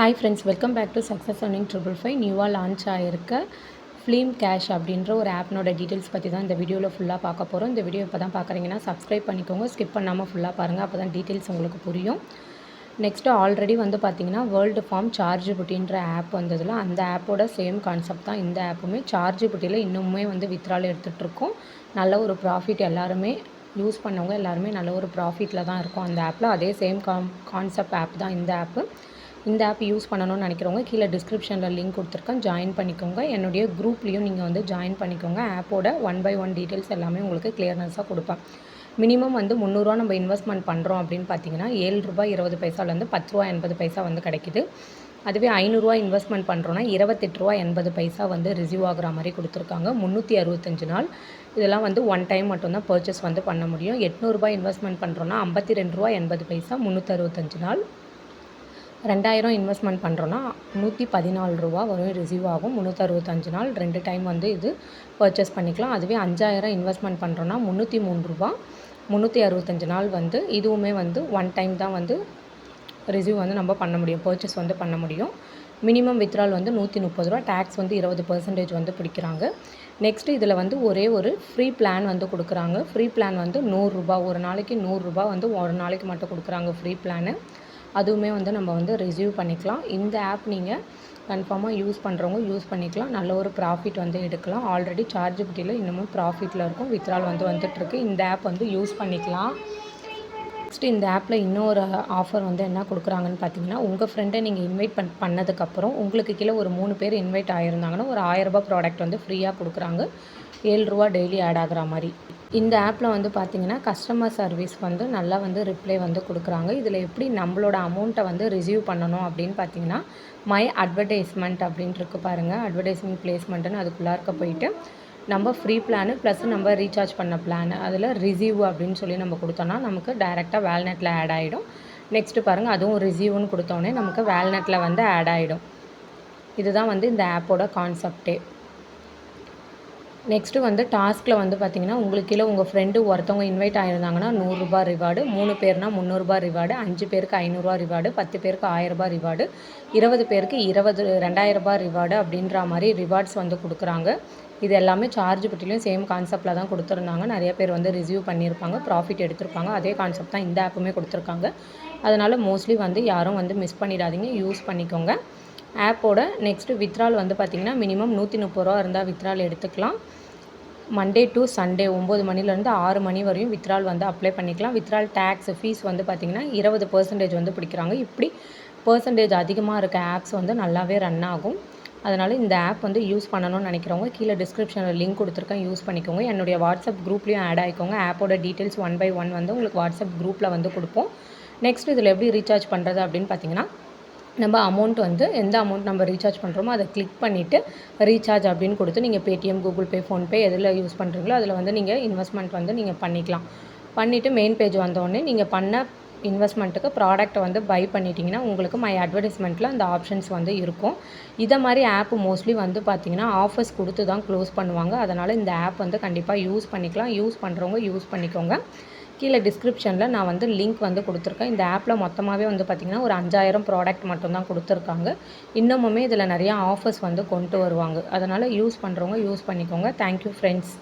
Hi friends welcome back to success ஒன்னிங் triple five நியூவாக launch ஆகிருக்க ஃப்ளீம் கேஷ் அப்படின்ற ஒரு ஆப்னோட டீட்டெயில்ஸ் பற்றி தான் இந்த வீடியோவில் ஃபுல்லாக பார்க்க போகிறோம் இந்த வீடியோ இப்போ தான் பார்க்குறீங்கன்னா சப்ஸ்கிரைப் பண்ணிக்கோங்க. ஸ்கிப் பண்ணாமல் ஃபுல்லாக பாருங்கள் அப்போ தான் டீட்டெயில்ஸ் உங்களுக்கு புரியும். நெக்ஸ்ட்டு ஆல்ரெடி வந்து பார்த்தீங்கன்னா வேர்ல்டு ஃபார்ம் சார்ஜ் புட்டின்ற ஆப் வந்ததில் அந்த ஆப்போட சேம் கான்செப்ட் தான் இந்த ஆப்புமே சார்ஜ் புட்டியில் இன்னுமே வந்து வித்ரால் எடுத்துகிட்ருக்கோம் நல்ல ஒரு ப்ராஃபிட் எல்லாருமே யூஸ் பண்ணவங்க எல்லாருமே நல்ல ஒரு ப்ராஃபிட்டில் தான் இருக்கும் அந்த ஆப்பில் அதே சேம் காம் கான்செப்ட் ஆப் தான் இந்த ஆப்பு இந்த ஆப் யூஸ் பண்ணணும்னு நினைக்கிறவங்க கீழே டிஸ்கிரிப்ஷனில் லிங்க் கொடுத்துருக்கேன். ஜாயின் பண்ணிக்கோங்க. என்னுடைய குரூப்லேயும் நீங்கள் வந்து ஜாயின் பண்ணிக்கோங்க. ஆப்போட ஒன் பை ஒன் டீட்டெயில்ஸ் எல்லாமே உங்களுக்கு கிளியர்னஸாக கொடுப்பேன். மினிமம் வந்து முந்நூறுரூவா நம்ம இன்வெஸ்ட்மெண்ட் பண்ணுறோம் அப்படின்னு பார்த்தீங்கன்னா ஏழு ரூபாய் இருபது பைசாலேருந்து பத்து ரூபா எண்பது பைசா வந்து கிடைக்குது. அதுவே ஐநூறுரூவா இன்வெஸ்ட்மெண்ட் பண்ணுறோன்னா இருபத்தெட்டு ரூபா எண்பது பைசா வந்து ரிசீவ் ஆகிற மாதிரி கொடுத்துருக்காங்க. முந்நூற்றி அறுபத்தஞ்சு நாள். இதெல்லாம் வந்து ஒன் டைம் மட்டும்தான் பர்ச்சேஸ் வந்து பண்ண முடியும். எட்நூறுபா இன்வெஸ்ட்மெண்ட் பண்ணுறோன்னா ஐம்பத்தி ரெண்டு ரூபா எண்பது பைசா முந்நூற்றி அறுபத்தஞ்சு நாள். ரெண்டாயிரம் இன்வெஸ்ட்மெண்ட் பண்ணுறோன்னா நூற்றி பதினாலு ரூபா வரும் ரிசீவ் ஆகும். முந்நூற்றறுபத்தஞ்சு நாள் ரெண்டு டைம் வந்து இது பர்ச்சேஸ் பண்ணிக்கலாம். அதுவே அஞ்சாயிரம் இன்வெஸ்ட்மெண்ட் பண்ணுறோன்னா முந்நூற்றி மூணு ரூபா முந்நூற்றி அறுபத்தஞ்சு நாள் வந்து இதுவுமே வந்து ஒன் டைம் தான் வந்து ரிசீவ் வந்து நம்ம பண்ண முடியும். பர்ச்சேஸ் வந்து பண்ண முடியும். மினிமம் வித்ரால் வந்து நூற்றி முப்பது ரூபா டேக்ஸ் வந்து இருபது பர்சன்டேஜ் வந்து பிடிக்கிறாங்க. நெக்ஸ்ட்டு இதில் வந்து ஒரே ஒரு ஃப்ரீ பிளான் வந்து கொடுக்குறாங்க. ஃப்ரீ பிளான் வந்து நூறுரூபா ஒரு நாளைக்கு நூறுரூபா வந்து ஒரு நாளைக்கு மட்டும் கொடுக்குறாங்க ஃப்ரீ பிளானு அதுவுமே வந்து நம்ம வந்து ரிசீவ் பண்ணிக்கலாம். இந்த ஆப் நீங்கள் கன்ஃபார்மாக யூஸ் பண்ணுறவங்க யூஸ் பண்ணிக்கலாம். நல்ல ஒரு ப்ராஃபிட் வந்து எடுக்கலாம். ஆல்ரெடி சார்ஜ் புட்டியில் இன்னமும் ப்ராஃபிட்டில் இருக்கும். வித்ரால் வந்து வந்துட்டுருக்கு. இந்த ஆப் வந்து யூஸ் பண்ணிக்கலாம். நெக்ஸ்ட்டு இந்த ஆப்பில் இன்னொரு ஆஃபர் வந்து என்ன கொடுக்குறாங்கன்னு பார்த்தீங்கன்னா உங்கள் ஃப்ரெண்டை நீங்கள் இன்வைட் பண் பண்ணதுக்கப்புறம் உங்களுக்கு கீழே ஒரு மூணு பேர் இன்வைட் ஆகிருந்தாங்கன்னா ஒரு ஆயிரரூபா ப்ராடக்ட் வந்து ஃப்ரீயாக கொடுக்குறாங்க. ஏழு ரூபா டெய்லி ஆட் ஆகுற மாதிரி. இந்த ஆப்பில் வந்து பார்த்திங்கன்னா கஸ்டமர் சர்வீஸ் வந்து நல்லா வந்து ரிப்ளை வந்து கொடுக்குறாங்க. இதில் எப்படி நம்மளோட அமௌண்ட்டை வந்து ரிசீவ் பண்ணணும் அப்படின்னு பார்த்தீங்கன்னா மை அட்வர்டைஸ்மெண்ட் அப்படின்ட்டு இருக்கு பாருங்கள் அட்வர்டைஸ்மெண்ட் பிளேஸ்மெண்ட்டுன்னு அதுக்குள்ளார்க்க போயிட்டு நம்ம ஃப்ரீ பிளானு ப்ளஸ் நம்ம ரீசார்ஜ் பண்ண பிளான் அதில் ரிசீவ் அப்படின்னு சொல்லி நம்ம கொடுத்தோன்னா நமக்கு டைரெக்டாக வேல்நெட்டில் ஆட் ஆகிடும் நெக்ஸ்ட்டு பாருங்கள் அதுவும் ரிசீவ்னு கொடுத்தோன்னே நமக்கு வேல்நெட்டில் வந்து ஆட் ஆகிடும் இதுதான் வந்து இந்த ஆப்போட கான்செப்டே நெக்ஸ்ட்டு வந்து டாஸ்கில் வந்து பார்த்திங்கன்னா உங்களுக்கு கீழே உங்கள் ஃப்ரெண்டு ஒருத்தவங்க இன்வைட் ஆகிருந்தாங்கன்னா நூறுரூபா ரிவார்டு மூணு பேர்னா முந்நூறுரூபா ரிவார்டு அஞ்சு பேருக்கு ஐநூறுரூவா ரிவார்டு பத்து பேருக்கு ஆயிரரூபா ரிவார்டு இருபது பேருக்கு இருபது ரெண்டாயிரரூபா ரிவார்டு அப்படின்ற மாதிரி ரிவார்ட்ஸ் வந்து கொடுக்குறாங்க. இது எல்லாமே சார்ஜ் பற்றிலையும் சேம் கான்செப்டில் தான் கொடுத்துருந்தாங்க. நிறைய பேர் வந்து ரிசீவ் பண்ணியிருப்பாங்க ப்ராஃபிட் எடுத்திருப்பாங்க. அதே கான்செப்ட் தான் இந்த ஆப்புமே கொடுத்துருக்காங்க. அதனால் மோஸ்ட்லி வந்து யாரும் வந்து மிஸ் பண்ணிடாதீங்க யூஸ் பண்ணிக்கோங்க. ஆப்போட நெக்ஸ்ட்டு வித்ரால் வந்து பார்த்திங்கன்னா மினிமம் நூற்றி முப்பது ரூபா இருந்தால் வித்ரால் எடுத்துக்கலாம். மண்டே டு சண்டே ஒம்பது மணிலேருந்து ஆறு மணி வரையும் வித்ரால் வந்து அப்ளை பண்ணிக்கலாம். வித்ரால் டேக்ஸ் ஃபீஸ் வந்து பார்த்திங்கன்னா இருபது பர்சன்டேஜ் வந்து பிடிக்கிறாங்க. இப்படி பர்சன்டேஜ் அதிகமாக இருக்க ஆப்ஸ் வந்து நல்லாவே ரன் ஆகும். அதனால் இந்த ஆப் வந்து யூஸ் பண்ணணும்னு நினைக்கிறவங்க கீழே டிஸ்கிரிப்ஷனில் லிங்க் கொடுத்துருக்கேன் யூஸ் பண்ணிக்கோங்க. என்னுடைய வாட்ஸ்அப் குரூப்லேயும் ஆட் ஆகிக்கோங்க ஆப்போட டீட்டெயில்ஸ் ஒன் பை ஒன் வந்து உங்களுக்கு வாட்ஸ்அப் குரூப்பில் வந்து கொடுப்போம். நெக்ஸ்ட் இதில் எப்படி ரீசார்ஜ் பண்ணுறது அப்படின்னு பார்த்தீங்கன்னா நம்ம அமௌண்ட் வந்து எந்த அமௌண்ட் நம்ம ரீசார்ஜ் பண்ணுறோமோ அதை கிளிக் பண்ணிவிட்டு ரீசார்ஜ் அப்படின்னு கொடுத்து நீங்கள் பேடிஎம் கூகுள் பே ஃபோன்பே எதில் யூஸ் பண்ணுறீங்களோ அதில் வந்து நீங்கள் இன்வெஸ்ட்மெண்ட் வந்து நீங்கள் பண்ணிக்கலாம். பண்ணிவிட்டு மெயின் பேஜ் வந்தோடனே நீங்கள் பண்ண இன்வெஸ்ட்மெண்ட்டுக்கு ப்ராடக்ட்டை வந்து பை பண்ணிட்டீங்கன்னா உங்களுக்கு மை அட்வர்டைஸ்மெண்ட்டில் அந்த ஆப்ஷன்ஸ் வந்து இருக்கும். இதை மாதிரி ஆப் மோஸ்ட்லி வந்து பார்த்திங்கன்னா ஆஃபர்ஸ் கொடுத்து தான் க்ளோஸ் பண்ணுவாங்க. அதனால் இந்த ஆப் வந்து கண்டிப்பாக யூஸ் பண்ணிக்கலாம். யூஸ் பண்ணுறவங்க யூஸ் பண்ணிக்கோங்க. கீழே டிஸ்கிரிப்ஷனில் நான் வந்து லிங்க் வந்து கொடுத்துருக்கேன். இந்த ஆப்பில் மொத்தமாகவே வந்து பார்த்திங்கன்னா ஒரு அஞ்சாயிரம் ப்ராடக்ட் மட்டும்தான் கொடுத்துருக்காங்க. இன்னமுமே இதில் நிறையா ஆஃபர்ஸ் வந்து கொண்டு வருவாங்க. அதனால் யூஸ் பண்ணுறவங்க யூஸ் பண்ணிக்கோங்க. Thank you friends